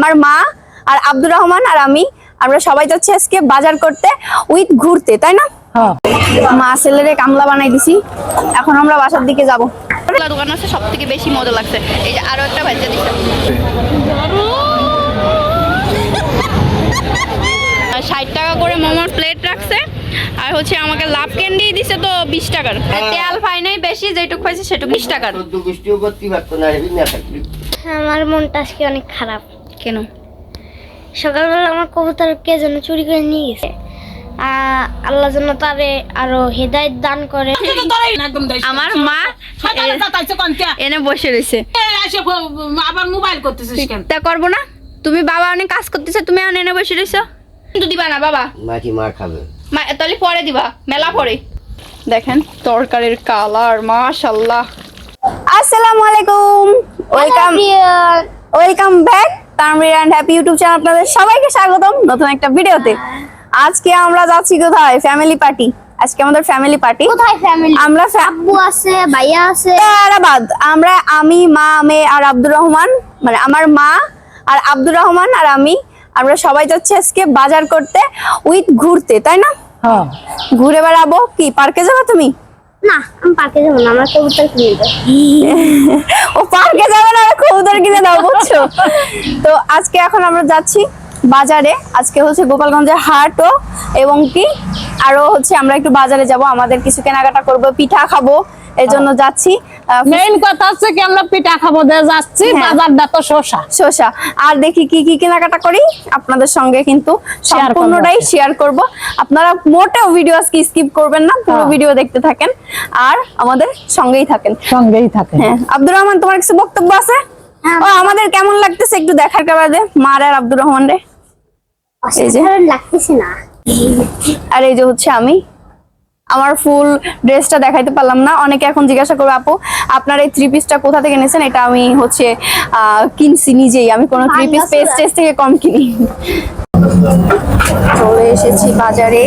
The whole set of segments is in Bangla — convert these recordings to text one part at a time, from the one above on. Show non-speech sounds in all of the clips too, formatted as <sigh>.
আমার মা আর আব্দুর রহমান আর আমি আমরা সবাই যাচ্ছি আজকে বাজার করতে উইথ ঘুরতে তাই না? হ্যাঁ। মা ছেলেরে কামলা বানাই দিছি এখন আমরা বাসার দিকে যাব। দোকান আছে সব থেকে বেশি মজা লাগছে। এই যে আরও একটা ভাজা দিচ্ছে আর ষাট টাকা করে মোমোর প্লেট রাখছে আর হচ্ছে আমাকে লাভ ক্যান্ডি দিছে তো বিশ টাকার। আর তেল ফাই নাই বেশি যেটুকু পাইছে সেটুকু বিশ টাকার। থাকলে আমার মনটা আজকে অনেক খারাপ। কেন? সকালবেলা আমার কবুতর কে যেন চুরি করে নিয়ে গেছে। আল্লাহ যেন তারে আরও হেদায়ত দান করে। আমার মা এনে বসে রয়েছে আবার মোবাইল করতেছিস তা করব না। তুমি বাবা অনেক কাজ করতেছে তুমি এনে বসে রয়েছো কিন্তু দিবা না বাবা। মাটি মার খাবে? মা তাহলে পরে দিবা। মেলা পরে। দেখেন তরকারির কালার মাশাল্লাহ আসসালামু আলাইকুম। Welcome welcome back Tanvir and happy YouTube channel আপনাদের সবাইকে স্বাগতম নতুন একটা ভিডিওতে। আজকে আমরা যাচ্ছি কোথায়? ফ্যামিলি পার্টি আজকে আমাদের ফ্যামিলি পার্টি কোথায় ফ্যামিলি আমরা আব্বু আছে ভাইয়া আছে। তারাবাদ আমরা আমি মা মেয়ে আর আব্দুর রহমান। মানে আমার মা আর আব্দুর রহমান আর আমি। আমরা সবাই যাচ্ছি আজকে বাজার করতে উইথ ঘুরতে তাই না? হ্যাঁ। ঘুরে বেড়াবো। কি পার্কে যাবে তুমি? না আমি পার্কে যাব না আমার কবুতর কিনে দেবো ও পার্কে যাবে না কবুতর কিনে দাও বুঝছ? তো আজকে এখন আমরা যাচ্ছি বাজারে। আজকে হচ্ছে গোপালগঞ্জের হাটও এবং কি আরও হচ্ছে আমরা একটু বাজারে যাব। আমাদের কিছু কেনাকাটা করব পিঠা খাব এই জন্য যাচ্ছি। মেইন কথা হচ্ছে কি আমরা পিঠা খাব দিয়ে যাচ্ছি হ্যাঁ। বাজারটা তো শসা। শসা। আর দেখি কি কি কেনাকাটা করি আপনাদের সঙ্গে কিন্তু সম্পূর্ণটাই শেয়ার করব। আপনারা মোটেও ভিডিও আজকে স্কিপ করবেন না পুরো হ্যাঁ। ভিডিও দেখতে থাকেন। আর আমাদের সঙ্গেই থাকেন। সঙ্গেই থাকে হ্যাঁ আব্দুর রহমান তোমার কিছু বক্তব্য আছে? হ্যাঁ। ও আমাদের কেমন লাগতেছে একটু দেখার কাবাদে মার আর আব্দুর রহমান রে। এই যে। লাগতেছে না। আর এই যে হচ্ছে আমি। আমার ফুল ড্রেসটা দেখাইতে পারলাম না। অনেকে এখন জিজ্ঞাসা করবে আপু আপনার এই থ্রি পিসটা কোথা থেকে নিয়েছেন এটা আমি হচ্ছে আহ, কিনছি নিজেই। আমি কোনো থ্রি পিস পেজ টেস থেকে কম কিনি। চলে এসেছি বাজারে।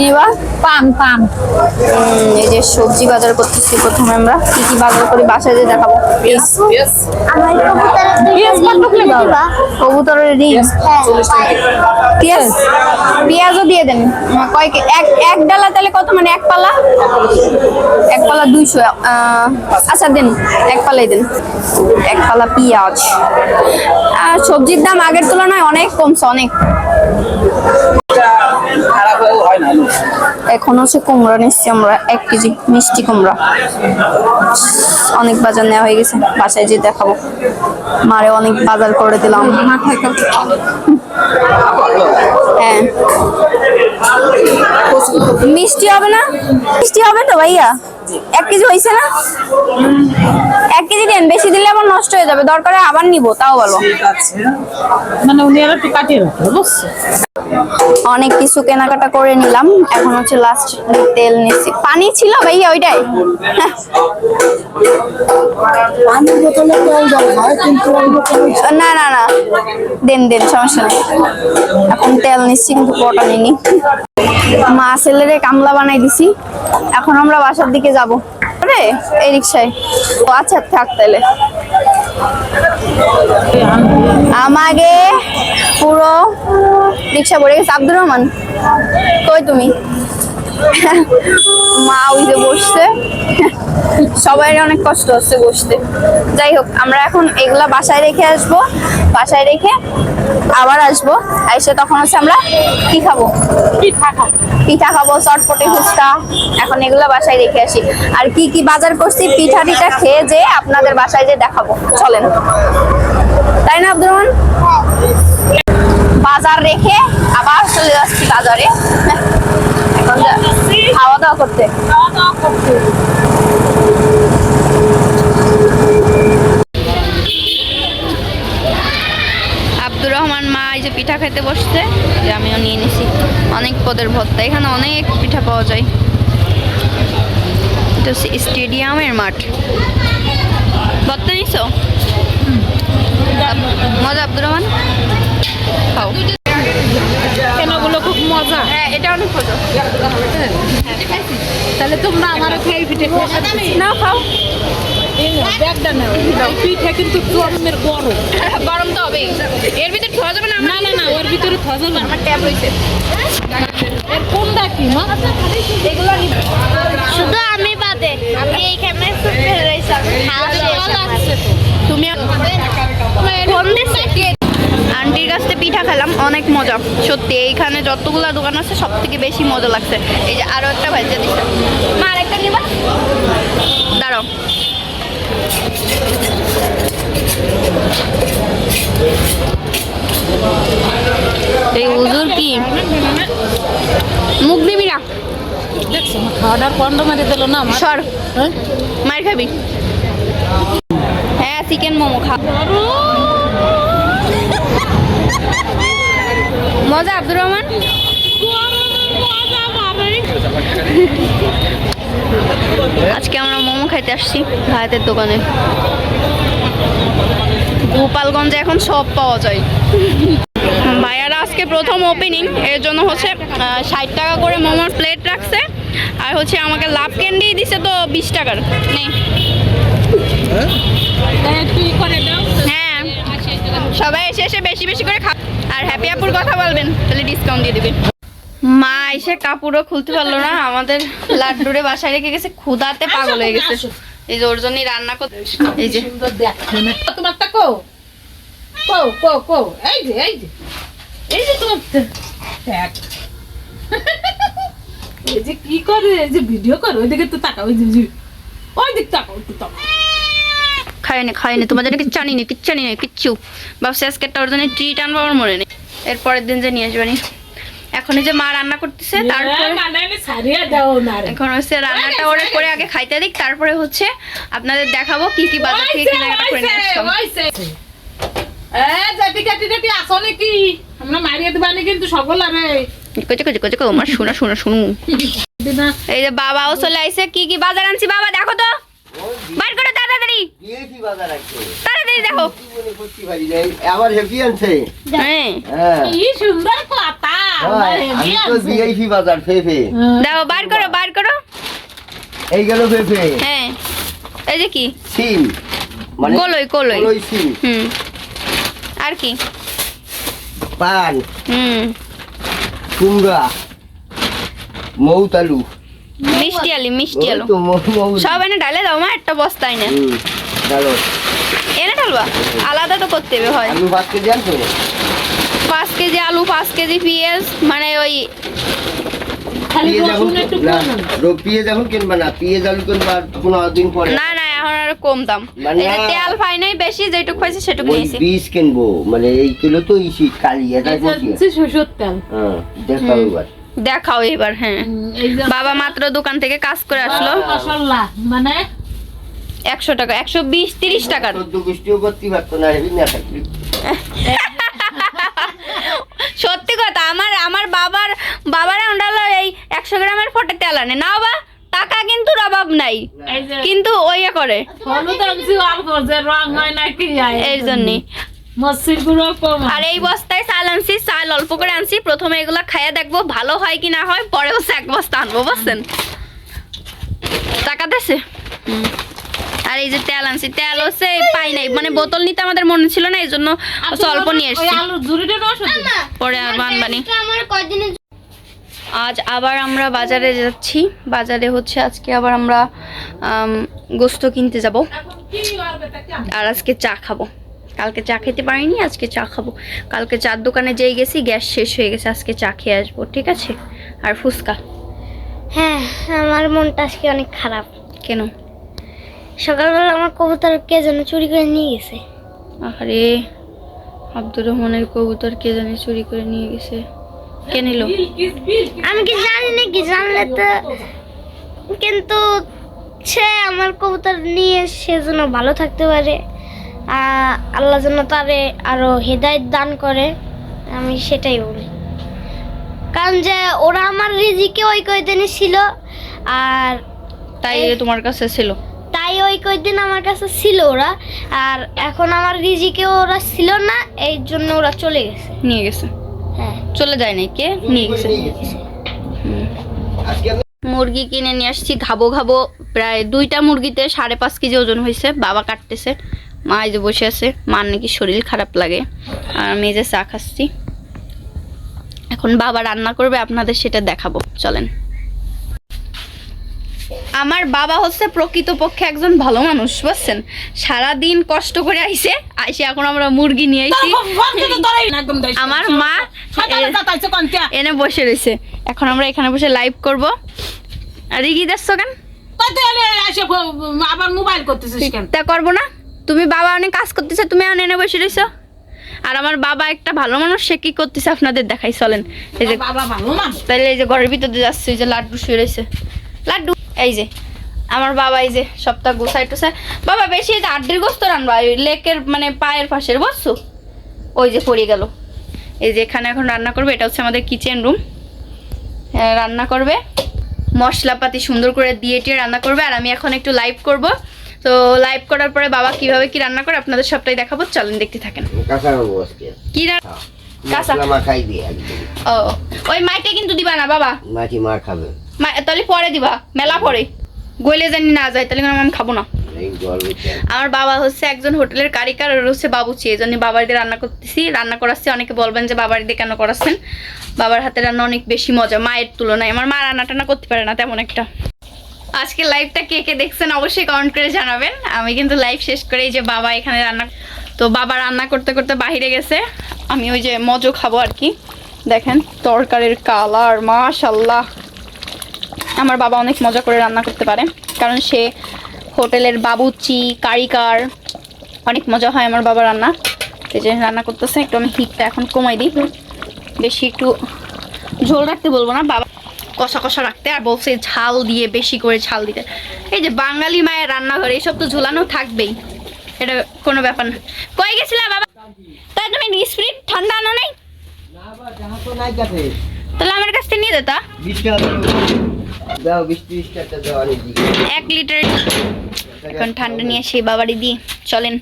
কিনিবা পান পান এই যে সবজি বাজার করতেছি প্রথমে আমরা। কি কি বাজার করি বাসায় যে দেখাবো। কবুতরের পেঁয়াজ? কবুতরের রিং হ্যাঁ। পেঁয়াজ পেঁয়াজও দিয়ে দেন। উম, কয় এক এক ডালা তাহলে কত? মানে এক পালা? এক পালা দুইশো। আচ্ছা দেন। এক পালাই দেন। এক পালা পেঁয়াজ। আর সবজির দাম আগের তুলনায় অনেক কমছে অনেক। এখন হচ্ছে কুমড়া নিচ্ছি আমরা এক কেজি মিষ্টি কুমড়া। অনেক বাজার নেওয়া হয়ে গেছে বাসায় যে দেখাবো। মারে অনেক বাজার করে দিলাম। হ্যাঁ। মিষ্টি হবে না? মিষ্টি হবে তো ভাইয়া? এক কেজি হয়েছে না? এক কেজি দেন বেশি দিলে আবার নষ্ট হয়ে যাবে। দরকারে আবার নিব তাও বলো মানে উনি আর একটু কাটিয়ে রাখল বুঝছ? অনেক কিছু কেনাকাটা করে নিলাম। এখন হচ্ছে লাস্ট তেল নিচ্ছি। পানি ছিল ভাইয়া ওইটাই? না না না। দেন দেন সমস্যা নেই। এখন তেল নিচ্ছি কিন্তু পটা নিনি মা ছেলেরে কামলা বানাই দিছি। এখন আমরা বাসার দিকে যাব। রে, এই রিক্সায়। ও আচ্ছা থাক তাহলে আমাকে পুরো রিক্সা পড়ে গেছে। আব্দুর রহমান, কই তুমি? মা ওই যে বসছে। সবাই অনেক কষ্ট হচ্ছে বসতে। যাই হোক আমরা এখন এগুলা বাসায় রেখে আসব। বাসায় রেখে আবার আসব। এসে তখন হচ্ছে আমরা কি খাব? পিঠা খাব। পিঠা খাব চটপটি ফুচকা। এখন এগুলা বাসায় রেখে আসি। আর কি কি বাজার করছি পিঠা টিঠা খেয়ে যে আপনাদের বাসায় যে দেখাবো। চলেন। তাই না আব্দুর রহমান? বাজার রেখে আবার চলে যাচ্ছি বাজারে। খাওয়া দাওয়া করতে। আব্দুর রহমান মা এই যে পিঠা খেতে বসছে যে আমিও নিয়ে নিছি। অনেক পদের ভর্তা এখানে অনেক পিঠা পাওয়া যায়। এটা হচ্ছে স্টেডিয়ামের মাঠ। ভর্তা নিছো? মজা আব্দুর রহমান? খাও। খোঁজো। তাহলে তোমরা আমার খেয়ে পিঠে না খাও। ব্যাগটা নাও। পিঠে কিন্তু গরমের গরম। গরম তো এর ভিতরে খাওয়া যাবে না না না না ওর ভিতরে ফজল আমার ট্যাব রয়েছে। এর কোনটা কি মা? এগুলো শুধু আমি বাদে। আমি এইখানে। তুমি পিঠা খেলাম অনেক মজা। সত্যি এইখানে যতগুলা দোকান আছে সব থেকে বেশি মজা লাগছে। এই যে আরও একটা ভাইজা দিচ্ছে মা আরেকটা নিবা? দাঁড়াও। এই হুজুর কি? মুখ দিবি না। মা খাওয়াটার পন্ড মারি দিল না সর। হ্যাঁ? মার খাবি। হ্যাঁ চিকেন মোমো খা। মজা, আব্দুর রহমান? আজকে আমরা মোমো খাইতে আসছি ভাইয়াতের দোকানে। গোপালগঞ্জে এখন সব পাওয়া যায়। ভাইয়ারা আজকে প্রথম ওপেনিং এর জন্য হচ্ছে ষাট টাকা করে মোমোর প্লেট রাখছে, আর হচ্ছে আমাকে লাভ ক্যান্ডি দিছে তো বিশ টাকার। নেই তাই একটু ই করে দাও হ্যাঁ সবাই এসে বেশি বেশি করে খা আর হ্যাপি আপুর কথা বলবেন তাহলে ডিসকাউন্ট দিয়ে দিবে মা এসে কাপড়ও খুলতে পারল না আমাদের লাড্ডুরে বাসায় রেখে গেছে ক্ষুধাতে পাগল হয়ে গেছে। এই যে ওর জন্যই রান্না করতে এই যে। তোমারটা কো। কো কো কো। এই যে এই যে। এই যে তোমার এই যে কি করে? এই যে ভিডিও করে ওইদিকে তো তাকাও ওই যে যে- ওই দিক তাকাও একটু তাকাও। খাইনি খাইনি তোমার জন্য কিচ্ছু আনিনি কিচ্ছু আনি নাই কিচ্ছু। ভাবছি আজকে একটা ওর জন্য ট্রিট আনব আমার মনে নেই। এরপরের দিন যে নিয়ে আসবানি এখন এই যে মা রান্না করতেছে তারপরে মানে আমি সারিয়ে দাও না রে। এখন হচ্ছে রান্নাটা ওরে করে আগে খাইতে দিক তারপরে হচ্ছে আপনাদের দেখাবো কি কি বাজার থেকে কেনাকাটা করে নিয়ে আসলাম ওইসে। এ, জাতি কাটি টাটি আসো নাকি? আমরা মারিয়ে দিবানি কিন্তু সকল আরে কচে কচে কচে আমার শোনা শোনা শুনু। দিনা <laughs> এই যে বাবাও চলে আইছে কি কি বাজার আনছি বাবা দেখো তো বার করে তাড়াতাড়ি দিয়েছি বাজার আছে তাড়াতাড়ি দেখো। কি করতে পারি নাই আমার হেপি আনছে। হ্যাঁ। কি সুন্দর কথা আমার হেভি আমি তো আছে। বাজার ফেফে দেখো বার করো বার করো। এই গেল ফেফে হ্যাঁ। এই যে কি? সিম। মানে কলই কলই। কলই সিম। হুম। আর কি? পান। হুম। কুমড়া। মৌতালু। মিষ্টি আলু মিষ্টি আলু। মৌ- মৌ। সব এনে ডালে দাও মা একটা বস্তায় না এনে ঢালবা? আলাদা তো করতে হবে হয়। আলু ভাত কেজি আনছো? পাঁচ কেজি আলু পাঁচ কেজি পেঁয়াজ মানে ওই খালি রসুন একটু কম রো- পিঁয়াজ এখন কিনবা না পিঁয়াজ আলু কিনবা দিন পরে। না না এখন আর কম দাম। মানে- তেল ফাই নাই বেশি যেটুক পাইছে সেটুক নিয়েছি। বীজ কিনবো মানে এই কিলো তো ইসি কালি এটা সরষের তেল। হ্যাঁ দেখাও এবার। দেখাও এবার হ্যাঁ। বাবা মাত্র দোকান থেকে কাজ করে আসলো। মানে একশো টাকা একশো বিশ তিরিশ টাকার সত্যি কথা আমার আমার বাবার বাবার হলো এই একশো গ্রামের ফটে তেল আনে। না বা টাকা কিন্তু অভাব নাই। এই কিন্তু ওইয়া করে। এর জন্যে। মসির গুঁড়ো কম আর এই বস্তায় চাল আনছি চাল অল্প করে আনছি। প্রথমে এগুলা খাইয়া দেখব ভালো হয় কি না হয় পরে হচ্ছে এক বস্তা আনব বুঝছেন? টাকা হুম। আর এই যে তেল আনছি তেল হচ্ছে পাই নাই। মানে বোতল নিতে আমাদের মনে ছিল না এই জন্য অল্প নিয়ে এসছি। পরে আর বানবানি। আজ আবার আমরা বাজারে যাচ্ছি। বাজারে হচ্ছে আজকে আবার আমরা গোস্ত কিনতে যাব। আর আজকে চা খাব। কালকে চা খেতে পারিনি আজকে চা খাব। কালকে চার দোকানে যেই গেছি গ্যাস শেষ হয়ে গেছে আজকে চা খেয়ে আসব ঠিক আছে? আর ফুচকা? হ্যাঁ আমার মনটা আজকে অনেক খারাপ। কেন? সকালবেলা আমার কবুতর কে যেন চুরি করে নিয়ে গেছে। আরে আব্দুর রহমানের কবুতর কে জানে চুরি করে নিয়ে গেছে। কে নিল? আমি কি জানি না কি জানলে তো কিন্তু সে আমার কবুতর নিয়ে সে যেন ভালো থাকতে পারে আল্লাহ যেন তারে আরও হেদায়ত দান করে আমি সেটাই বলি। কারণ যে ওরা আমার রিজিকে ওই কয়দিনই ছিল আর তাই তোমার কাছে ছিল। তাই ওই কয়দিন আমার কাছে ছিল ওরা। আর এখন আমার রিজিকে ওরা ছিল না এই জন্য ওরা চলে গেছে। নিয়ে গেছে? হ্যাঁ। চলে যায় নাই? কে? নিয়ে গেছে। মুরগি কিনে নিয়ে আসছি ঘাবো ঘাবো প্রায় দুইটা মুরগিতে সাড়ে পাঁচ কেজি ওজন হয়েছে। বাবা কাটতেছে মা এই যে বসে আছে। মার নাকি শরীর খারাপ লাগে। আর আমি যে চা খাচ্ছি। এখন বাবা রান্না করবে আপনাদের সেটা দেখাবো। চলেন। আমার বাবা হচ্ছে প্রকৃতপক্ষে একজন ভালো মানুষ বুঝছেন? সারাদিন কষ্ট করে আইসে আইসে এখন আমরা মুরগি নিয়ে আইছি। আমার মা এনে বসে রয়েছে এখন আমরা এখানে বসে লাইভ করব। আর রিগি দেখছ কেন? আবার মোবাইল করতেছিস কেন? তা করব না। তুমি বাবা অনেক কাজ করতেছে তুমি এনে বসে রয়েছো আর আমার বাবা একটা ভালো মানুষ সে কি করতেছে আপনাদের দেখাই চলেন। এই যে বাবা ভালো না তাহলে এই যে ঘরের ভিতরে যাচ্ছে এই যে লাড্ডু শুয়ে রয়েছে লাড্ডু এই যে আমার বাবা এই যে সপ্তাহ গোসাই টোসাই বাবা বেশি এই যে আড্ডির গোস্ত রান্না ওই লেকের মানে পায়ের পাশের বসছো ওই যে পড়ে গেল। এই যে এখানে এখন রান্না করবে এটা হচ্ছে আমাদের কিচেন রুম রান্না করবে। মশলাপাতি সুন্দর করে দিয়ে টিয়ে রান্না করবে আর আমি এখন একটু লাইভ করব। তো লাইভ করার পরে বাবা কীভাবে কি রান্না করে আপনাদের সবটাই দেখাবো চলেন দেখতে থাকেন। কি। রান্না হ্যাঁ। কাঁচা? ও ওই মাইটা কিন্তু দিবা না বাবা। মাটি মা খাবে। তাহলে পরে দিবা মেলা পরে। গইলে জানি না যায় তাহলে আমি খাব না। আমার বাবা হচ্ছে একজন হোটেলের কারিকার আর হচ্ছে বাবুচি এই জন্য বাবার দিয়ে রান্না করতেছি রান্না করাচ্ছি। অনেকে বলবেন যে বাবার দিয়ে কেন করাচ্ছেন? বাবার হাতে রান্না অনেক বেশি মজা মায়ের তুলনায়। আমার মা রান্না টান্না করতে পারে না তেমন একটা। আজকে লাইভটা কে কে দেখছেন অবশ্যই কমেন্ট করে জানাবেন। আমি কিন্তু লাইভ শেষ করে এই যে বাবা এখানে রান্না তো বাবা রান্না করতে করতে বাইরে গেছে। আমি ওই যে মজো খাব আর কি। দেখেন তরকারির কালার মাশাল্লাহ আমার বাবা অনেক মজা করে রান্না করতে পারে কারণ সে হোটেলের বাবুচি কারিকার অনেক মজা হয় আমার বাবা রান্না। এই যে রান্না করতেছে একটু আমি হিটটা এখন কমাই দিই। বেশি একটু ঝোল রাখতে বলব না বাবা কষা কষা রাখতে আর বলছে ঝাল দিয়ে বেশি করে ঝাল দিতে। এই যে বাঙালি মায়ের রান্নাঘরে এইসব তো ঝোলানো থাকবেই এটা কোনো ব্যাপার না। কই গেছিলা বাবা? তাই তুমি স্প্রিট? ঠান্ডা আনো নাই? তাহলে আমার কাছ থেকে নিয়ে যেতা দাও দাও এক লিটার এখন ঠান্ডা নিয়ে সেই বাবারি দিই চলেন।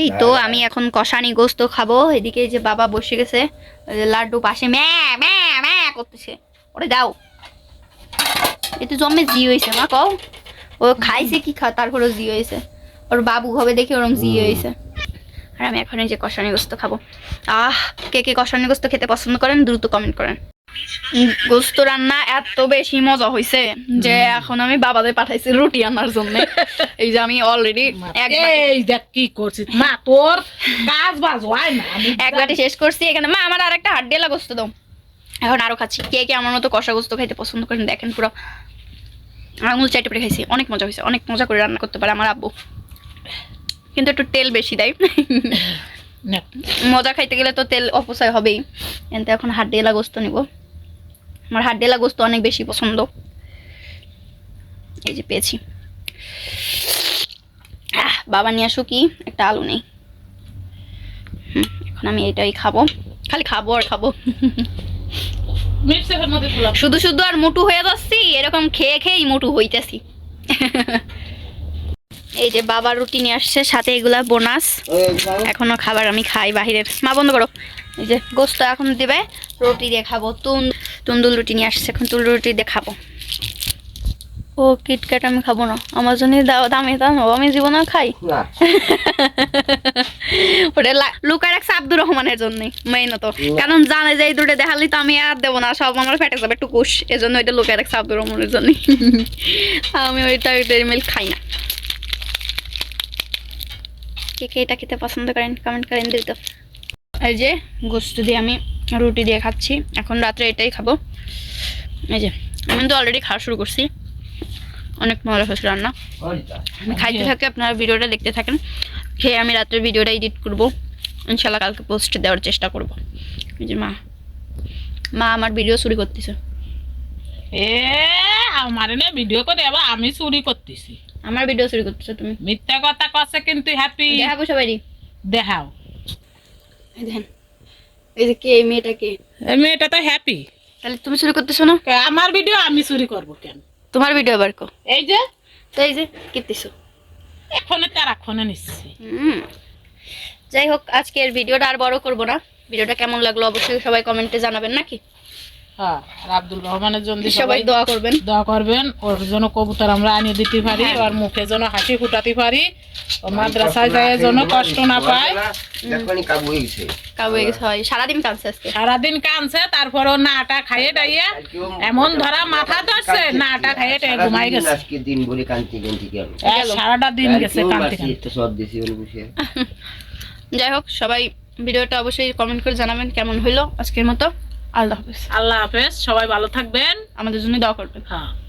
এই তো আমি এখন কষানি গোস্ত খাব এদিকে যে বাবা বসে গেছে লাড্ডু পাশে ম্যা ম্যা ম্যা করতেছে। ওরে দাও। এই তো জন্মে জি হয়েছে মা কও। ও খাইছে কি খা তারপরে জি হয়েছে। ওর বাবু হবে দেখে ওরম জি হয়েছে। আর আমি এখন এই যে কষানি গোস্ত খাব। আহ কে কে কষানি গোস্ত খেতে পছন্দ করেন দ্রুত কমেন্ট করেন। গোস্ত রান্না এত বেশি মজা হয়েছে যে এখন আমি বাবাদের পাঠাইছি রুটি আনার জন্য। <laughs> এই যে আমি অলরেডি এই দেখ কি করছিস মা তোর কাজ বাজ হয় না এক বাটি শেষ করছি এখানে মা আমার আর একটা হাড্ডিয়ালা গোস্ত দাও। এখন আরও খাচ্ছি। কে কে আমার মতো কষা গোস্ত খাইতে পছন্দ করেন দেখেন পুরো। আঙুল চাইটে পেটে খাইছি অনেক মজা হয়েছে অনেক মজা করে রান্না করতে পারে আমার আব্বু। কিন্তু একটু তেল বেশি দেয়। <laughs> মজা খাইতে গেলে তো তেল অপচয় হবেই। কিন্তু এখন হাড্ডিয়ালা গোস্ত নিব। আমার হাড্ডিয়ালা গোস্ত অনেক বেশি পছন্দ। এই যে পেয়েছি। বাবা নিয়ে আসো কি? একটা আলু নেই। এখন আমি এটাই খাব। খালি খাব আর খাব। শুধু শুধু আর মোটু হয়ে যাচ্ছি, এরকম খেয়ে খেয়েই মোটু হইতেছি। এই যে বাবা রুটি নিয়ে আসছে, সাথে এগুলা বোনাস। এখনও খাবার আমি খাই বাহিরের। মা, বন্ধ করো। এই যে গোস্ত এখন দিবে, রুটি দিয়ে খাব। তুন তুন্দুল রুটি নিয়ে আসছে এখন তুল রুটি দিয়ে খাব। ও কিটক্যাট আমি খাব না। আমার জন্য দামে দাম আমি জীবনে খাই। <laughs> ওটা লুকায় রাখছে আব্দুর রহমানের জন্য মেইনত কারণ জানে যে এই দুটো দেখালি তো আমি আর দেবো না সব আমার ফেটে যাবে টুকুস। এজন্য ওইটা লুকায় রাখছে আব্দুর রহমানের জন্য <laughs> আমি ওইটা ডেরি মিল্ক খাই না। কে কে এটা খেতে পছন্দ করেন কমেন্ট করেন দিত এই যে গোস্ত দিয়ে আমি রুটি দিয়ে খাচ্ছি। এখন রাত্রে এটাই খাব। এই যে আমি তো অলরেডি খাওয়া শুরু করছি। অনেক মজা হয়েছে রান্না। আমি খাইতে থাকি আপনারা ভিডিওটা দেখতে থাকেন। খেয়ে আমি রাত্রের ভিডিওটা এডিট করব। ইনশাল্লাহ কালকে পোস্ট দেওয়ার চেষ্টা করব। এই যে মা। মা আমার ভিডিও চুরি করতেছে। এ আমার না ভিডিও করে আবার আমি চুরি করতেছি। আমার ভিডিও চুরি করতেছো তুমি। মিথ্যা কথা কছে কিন্তু হ্যাপি দেখাবো সবাই দেখাও। দেখেন। এই যে কে এই মেয়েটা কে? এই মেয়েটা তো হ্যাপি তাহলে তুমি চুরি করতেছো না? আমার ভিডিও আমি চুরি করব কেন? তোমার ভিডিও আবার কো। এই যে? তো এই যে কিতেছো এখনে তার এখনে নিচ্ছি। যাই হোক আজকের ভিডিওটা আর বড় করব না। ভিডিওটা কেমন লাগল অবশ্যই সবাই কমেন্টে জানাবেন নাকি? হ্যাঁ আর আব্দুল রহমানের জন্য সবাই দোয়া করবেন। দোয়া করবেন। ওর জন্য কবুতর আমরা আনিয়ে দিতে পারি হ্যাঁ। ওর মুখে যেন হাসি ফুটাতে পারি। ও মাদ্রাসায় যায় যেন কষ্ট না পায়। সারাদিন কাঁদছে সারাদিন কানছে তারপর ও নাটা খাইয়ে টাইয়ে এমন ধরা মাথা ধরছে নাটা খাইয়ে টাইয়ে ঘুমাই গেছে। দিন বলে কান্তি কান্তি সারাটা দিন গেছে কানতে কানতে সব দিছি যাই হোক সবাই ভিডিওটা অবশ্যই কমেন্ট করে জানাবেন কেমন হইল আজকের মতো। আল্লাহ হাফেজ। আল্লাহ হাফেজ সবাই ভালো থাকবেন। আমাদের জন্য দোয়া করবেন। হ্যাঁ।